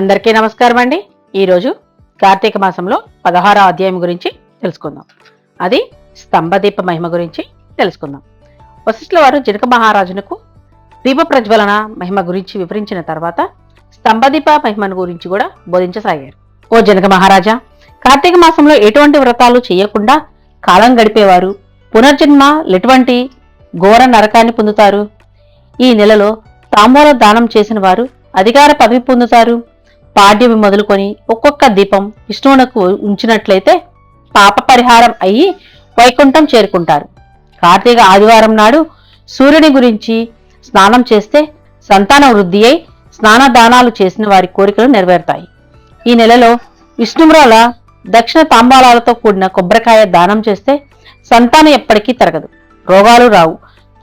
అందరికీ నమస్కారం అండి. ఈరోజు కార్తీక మాసంలో పదహారో అధ్యాయం గురించి తెలుసుకుందాం. అది స్తంభదీప మహిమ గురించి తెలుసుకుందాం. వశిష్ఠుల వారు జనక మహారాజునకు దీప ప్రజ్వలన మహిమ గురించి వివరించిన తర్వాత స్తంభదీప మహిమను గురించి కూడా బోధించసాగారు. ఓ జనక మహారాజా కార్తీక మాసంలో ఎటువంటి వ్రతాలు చేయకుండా కాలం గడిపేవారు పునర్జన్మ ఎటువంటి ఘోర నరకాన్ని పొందుతారు? ఈ నెలలో తాంబూల దానం చేసిన వారు అధికార పదవి పొందుతారు? పాడ్యమి మొదలుకొని ఒక్కొక్క దీపం విష్ణువునకు ఉంచినట్లయితే పాప పరిహారం అయ్యి వైకుంఠం చేరుకుంటారు. కార్తీక ఆదివారం నాడు సూర్యుని గురించి స్నానం చేస్తే సంతాన వృద్ధి అయి స్నాన దానాలు చేసిన వారి కోరికలు నెరవేరుతాయి. ఈ నెలలో విష్ణుమ్రాల దక్షిణ తాంబాలాలతో కూడిన కొబ్బరికాయ దానం చేస్తే సంతానం ఎప్పటికీ తరగదు. రోగాలు రావు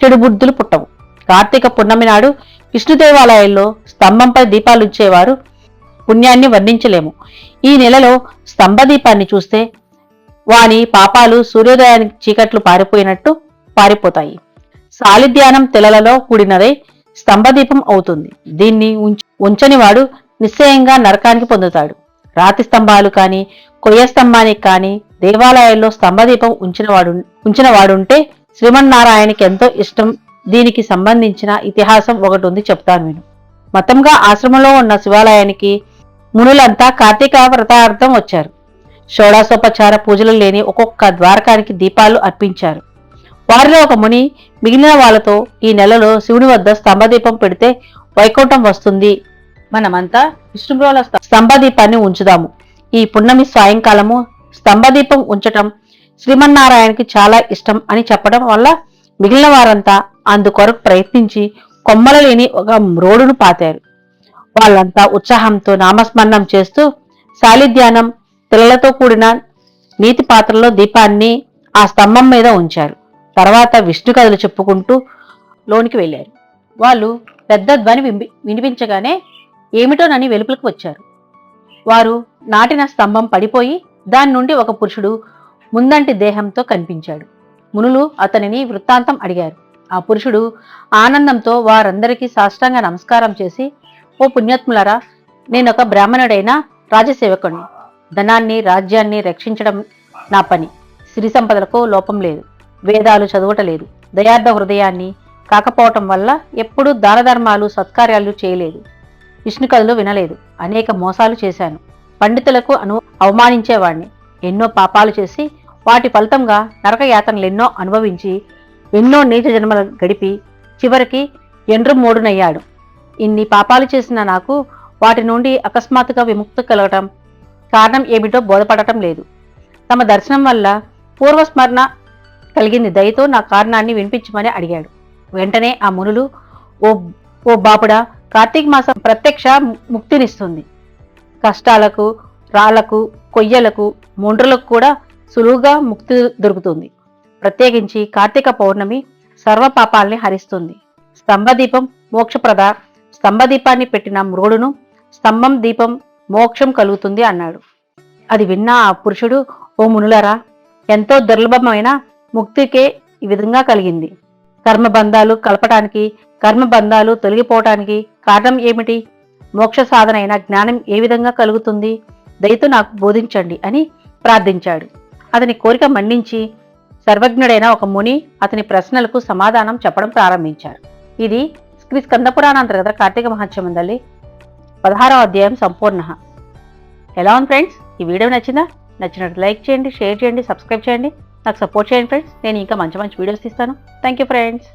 చెడు బుద్ధులు పుట్టవు. కార్తీక పున్నమి నాడు విష్ణు దేవాలయాల్లో స్తంభంపై దీపాలు ఇచ్చేవారు పుణ్యాన్ని వర్ణించలేము. ఈ నెలలో స్తంభదీపాన్ని చూస్తే వాని పాపాలు సూర్యోదయానికి చీకట్లు పారిపోయినట్టు పారిపోతాయి. సాలిధ్యానం తెలలలో కూడినదై స్తంభదీపం అవుతుంది. దీన్ని ఉంచ- నిశ్చయంగా నరకానికి పొందుతాడు. రాతి స్తంభాలు కానీ కొయ్య స్తంభానికి కానీ దేవాలయాల్లో స్తంభదీపం ఉంచినవాడు ఉంచినవాడుంటే శ్రీమన్నారాయణకి ఎంతో ఇష్టం. దీనికి సంబంధించిన ఇతిహాసం ఒకటి ఉంది చెప్తాను నేను మతంగా ఆశ్రమంలో ఉన్న శివాలయానికి మునులంతా కార్తీక వ్రతార్థం వచ్చారు. షోడాసోపచార పూజలు లేని ఒక్కొక్క ద్వారకానికి దీపాలు అర్పించారు. వారిలో ఒక ముని మిగిలిన వాళ్ళతో ఈ నెలలో శివుని వద్ద స్తంభదీపం పెడితే వైకుంఠం వస్తుంది. మనమంతా విష్ణుప్రోల స్తంభదీపాన్ని ఉంచుదాము. ఈ పున్నమి సాయంకాలము స్తంభదీపం ఉంచటం శ్రీమన్నారాయణకి చాలా ఇష్టం అని చెప్పడం వల్ల మిగిలిన వారంతా అందుకొరకు ప్రయత్నించి కొమ్మల లేని ఒక మ్రోడును పాతారు. వాళ్ళంతా ఉత్సాహంతో నామస్మరణం చేస్తూ సాలిధ్యానం తెల్లతో కూడిన నీతి పాత్రలో దీపాన్ని ఆ స్తంభం మీద ఉంచారు. తర్వాత విష్ణు కథలు చెప్పుకుంటూ లోనికి వెళ్ళారు. వాళ్ళు పెద్ద ధ్వని వినిపించగానే ఏమిటోనని వెలుపులకు వచ్చారు. వారు నాటిన స్తంభం పడిపోయి దాని నుండి ఒక పురుషుడు ముందంటి దేహంతో కనిపించాడు. మునులు అతనిని వృత్తాంతం అడిగారు. ఆ పురుషుడు ఆనందంతో వారందరికీ సాష్టాంగ నమస్కారం చేసి ఓ పుణ్యాత్ములరా నేనొక బ్రాహ్మణుడైన రాజసేవకుని ధనాన్ని రాజ్యాన్ని రక్షించడం నా పని. సిరి సంపదలకు లోపం లేదు. వేదాలు చదవటలేదు. దయార్థ హృదయాన్ని కాకపోవటం వల్ల ఎప్పుడూ దాన ధర్మాలు సత్కార్యాలు చేయలేదు. విష్ణు కథలు వినలేదు. అనేక మోసాలు చేశాను. పండితులకు అను అవమానించేవాణ్ణి. ఎన్నో పాపాలు చేసి వాటి ఫలితంగా నరక యాతనలు ఎన్నో అనుభవించి ఎన్నో నీచ జన్మలు గడిపి చివరికి ఎండ్రు మూడునయ్యాడు ఇన్ని పాపాలు చేసిన నాకు వాటి నుండి అకస్మాత్తుగా విముక్తి కలగటం కారణం ఏమిటో బోధపడటం లేదు. తమ దర్శనం వల్ల పూర్వస్మరణ కలిగింది. దయతో నా కారణాన్ని వినిపించమని అడిగాడు. వెంటనే ఆ మునులు ఓ ఓ బాపుడా కార్తీక మాసం ప్రత్యక్ష ముక్తినిస్తుంది. కష్టాలకు రాళ్ళకు కొయ్యలకు మొండ్రులకు కూడా సులువుగా ముక్తి దొరుకుతుంది. ప్రత్యేకించి కార్తీక పౌర్ణమి సర్వ పాపాల్ని హరిస్తుంది. స్తంభదీపం మోక్షప్రద స్తంభదీపాన్ని పెట్టిన మృగుడును స్తంభం దీపం మోక్షం కలుగుతుంది అన్నాడు. అది విన్న ఆ పురుషుడు ఓ మునులరా ఎంతో దుర్లభమైన ముక్తికే ఈ విధంగా కలిగింది. కర్మబంధాలు కలపటానికి కర్మబంధాలు తొలగిపోవటానికి కారణం ఏమిటి? మోక్ష సాధన అయిన జ్ఞానం ఏ విధంగా కలుగుతుంది? దయతో నాకు బోధించండి అని ప్రార్థించాడు. అతని కోరిక మన్నించి సర్వజ్ఞుడైన ఒక ముని అతని ప్రశ్నలకు సమాధానం చెప్పడం ప్రారంభించారు. ఇది శ్రీ అంటారు కదా కార్తీక మహత్యమందలి పదహారవ అధ్యాయం సంపూర్ణ. ఎలా ఉంది ఫ్రెండ్స్ ఈ వీడియో నచ్చిందా? నచ్చినట్టు లైక్ చేయండి షేర్ చేయండి సబ్స్క్రైబ్ చేయండి. నాకు సపోర్ట్ చేయండి ఫ్రెండ్స్ నేను ఇంకా మంచి మంచి వీడియోస్ తీస్తాను. Thank you friends